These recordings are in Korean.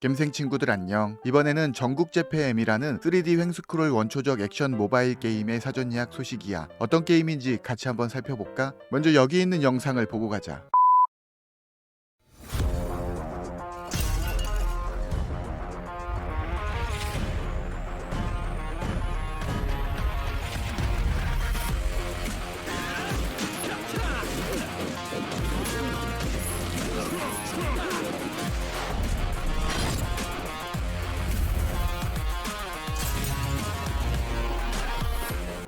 겜생 친구들 안녕. 이번에는 전국 재패 M이라는 3D 횡스크롤 원초적 액션 모바일 게임의 사전 예약 소식이야. 어떤 게임인지 같이 한번 살펴볼까? 먼저 여기 있는 영상을 보고 가자.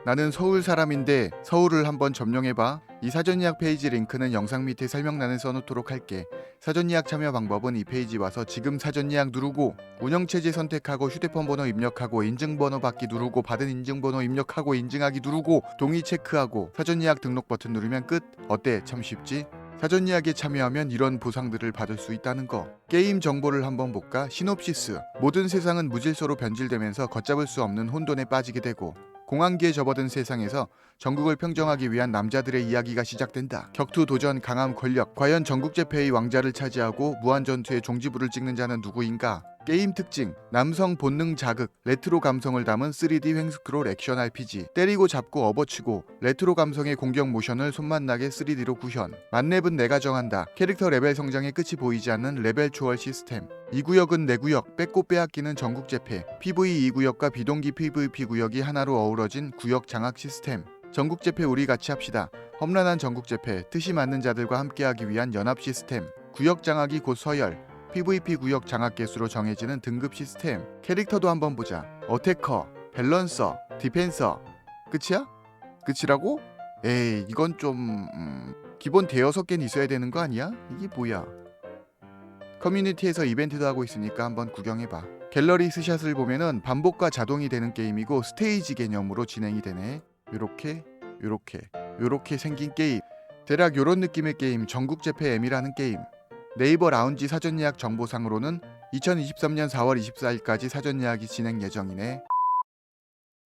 나는 서울 사람인데 서울을 한번 점령해봐. 이 사전 예약 페이지 링크는 영상 밑에 설명란에 써놓도록 할게. 사전 예약 참여 방법은 이 페이지 와서 지금 사전 예약 누르고 운영체제 선택하고 휴대폰 번호 입력하고 인증번호 받기 누르고 받은 인증번호 입력하고 인증하기 누르고 동의 체크하고 사전 예약 등록 버튼 누르면 끝. 어때? 참 쉽지? 사전 예약에 참여하면 이런 보상들을 받을 수 있다는 거. 게임 정보를 한번 볼까? 시놉시스. 모든 세상은 무질서로 변질되면서 걷잡을 수 없는 혼돈에 빠지게 되고 공황기에 접어든 세상에서 전국을 평정하기 위한 남자들의 이야기가 시작된다. 격투 도전 강함 권력. 과연 전국 재패의 왕자를 차지하고 무한 전투의 종지부를 찍는 자는 누구인가? 게임 특징 남성 본능 자극 레트로 감성을 담은 3D 횡스크롤 액션 RPG 때리고 잡고 업어치고 레트로 감성의 공격 모션을 손만 나게 3D로 구현. 만렙은 내가 정한다. 캐릭터 레벨 성장의 끝이 보이지 않는 레벨 초월 시스템. 이 구역은 내 구역 뺏고 빼앗기는 전국 재패. PV 이 구역과 비동기 PVP 구역이 하나로 어우러진 구역 장악 시스템. 전국 재패 우리 같이 합시다. 험난한 전국 재패 뜻이 맞는 자들과 함께하기 위한 연합 시스템. 구역 장악이 곧 서열 PVP 구역 장악 개수로 정해지는 등급 시스템. 캐릭터도 한번 보자. 어태커 밸런서 디펜서. 끝이야? 끝이라고? 에이 이건 좀 음, 기본 대여섯 개는 있어야 되는 거 아니야? 이게 뭐야? 커뮤니티에서 이벤트도 하고 있으니까 한번 구경해봐. 갤러리 스샷을 보면은 반복과 자동이 되는 게임이고 스테이지 개념으로 진행이 되네. 요렇게 요렇게 요렇게 생긴 게임. 대략 요런 느낌의 게임. 전국 재패 M이라는 게임 네이버 라운지 사전 예약 정보상으로는 2023년 4월 24일까지 사전 예약이 진행 예정이네.